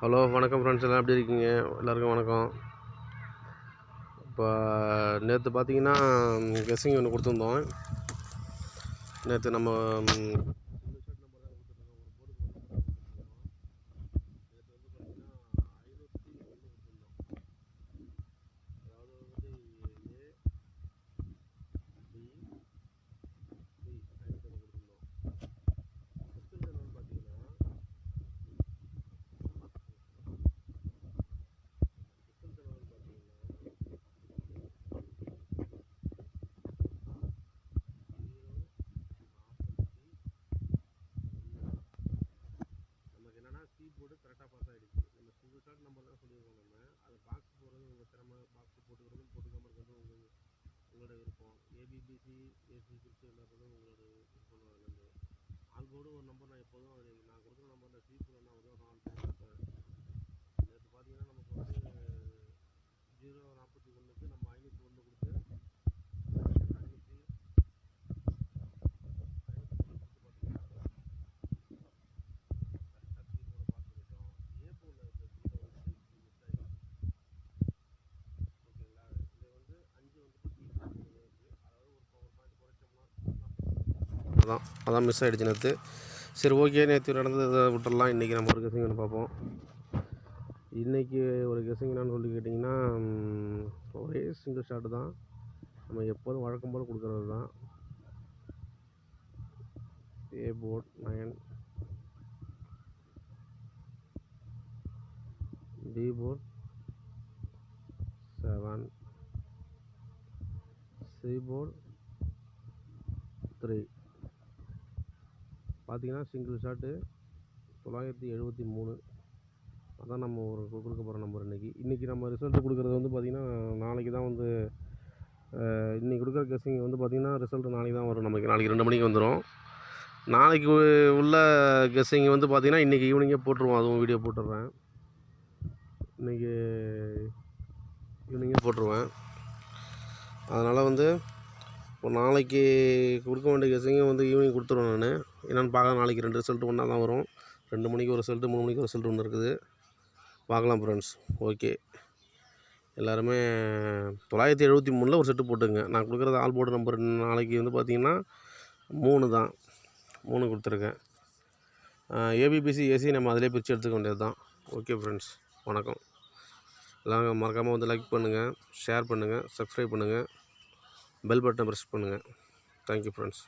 Hello வணக்கம் friends எல்லாம் எப்படி இருக்கீங்க? எல்லாருக்கும் வணக்கம். இப்போ நேற்று பார்த்தீங்கன்னா கெஸ்ஸிங் ஒன்று கொடுத்துருந்தோம். நேற்று நம்ம ம், நமக்கு என்னன்னா சி போர்டு கரெக்டாக பாஸ் ஆகிடுச்சு நம்ம சிங்கிள் ஷாட் நம்பர் தான் சொல்லியிருக்கோம் நம்ம அதை பாக்ஸ் போடுறது உங்கள் திறமை பாக்ஸ் போட்டுக்கிறதும் போட்டுக்காமல் இருக்கிறதும் உங்கள் உங்களோட விருப்பம். ஏபிபிசி ஏசி பிரிச்சு எல்லாத்துக்கும் உங்களோட விருப்பம் அதுலேருந்து ஆல்போர்டு ஒரு நம்பர் நான் எப்போதும் அது நான் கொடுக்குற நம்பர் அந்த போர்டு நான் ஒரு நாலு டைம் கொடுப்பேன் நேற்று பார்த்தீங்கன்னா நமக்கு வந்து ஜீரோ நாற்பத்தி ஒன்றுக்கு நம்ம ஐநூற்றி ஒன்று கொடுத்து ஐநூற்றி அதான் அதான் மிஸ் ஆகிடுச்சு நேற்று சரி ஓகே நேற்று நடந்ததை விட்டுடலாம் இன்றைக்கி நம்ம ஒரு கெஸிங் ஒன்று பார்ப்போம். இன்றைக்கி ஒரு கெஸிங் என்னன்னு சொல்லி கேட்டிங்கன்னா ஒரே சிங்கிள் ஷாட்டு தான். நம்ம எப்போதும் வழக்கம் போல் கொடுக்குறது தான். A board nine D board seven C board three பார்த்தீங்கன்னா சிங்கிள் ஷாட்டு தொள்ளாயிரத்தி எழுபத்தி மூணு. அதான் நம்ம ஒரு கொடுக்க போகிற நம்பர் இன்றைக்கி இன்றைக்கி நம்ம ரிசல்ட்டு கொடுக்குறது வந்து பார்த்திங்கன்னா நாளைக்கு தான் வந்து இன்றைக்கி இன்னைக்கு கொடுக்குற கெஸ்ஸிங் வந்து பார்த்திங்கன்னா ரிசல்ட் நாளைக்கு தான் வரும். நமக்கு நாளைக்கு ரெண்டு மணிக்கு வந்துடும் நாளைக்கு உள்ள கெஸ்ஸிங் வந்து பார்த்திங்கன்னா இன்றைக்கி ஈவினிங்கே போட்டுருவோம். அதுவும் வீடியோ போட்டுடுறேன் இன்றைக்கி ஈவினிங்கே போட்டுருவேன். அதனால் வந்து இப்போ நாளைக்கு கொடுக்க வேண்டிய கெஸ்ஸிங்கை வந்து ஈவினிங் கொடுத்துருவேன் நான். என்னென்னு பார்க்கலாம் நாளைக்கு ரெண்டு ரிசல்ட் ஒன்றா தான் வரும். ரெண்டு மணிக்கு ஒரு ரிசல்ட்டு மூணு மணிக்கு ஒரு ரிசல்ட் ஒன்று இருக்குது. பார்க்கலாம் ஃப்ரெண்ட்ஸ் ஓகே எல்லாருமே தொள்ளாயிரத்தி எழுபத்தி மூணில் ஒரு செட்டு போட்டுங்க. நான் கொடுக்குறது ஆல் போர்டு நம்பர் நாளைக்கு வந்து பார்த்திங்கன்னா மூணு தான். மூணு கொடுத்துருக்கேன். ஏபிபிசி ஏசி நம்ம அதிலே பிரித்து எடுத்துக்க வேண்டியது தான். ஓகே ஃப்ரெண்ட்ஸ் வணக்கம். எல்லாம் மறக்காமல் வந்து லைக் பண்ணுங்கள் ஷேர் பண்ணுங்கள் சப்ஸ்கிரைப் பண்ணுங்கள் பெல் பட்டனை ப்ரெஸ் பண்ணுங்கள் தேங்க்யூ ஃப்ரெண்ட்ஸ்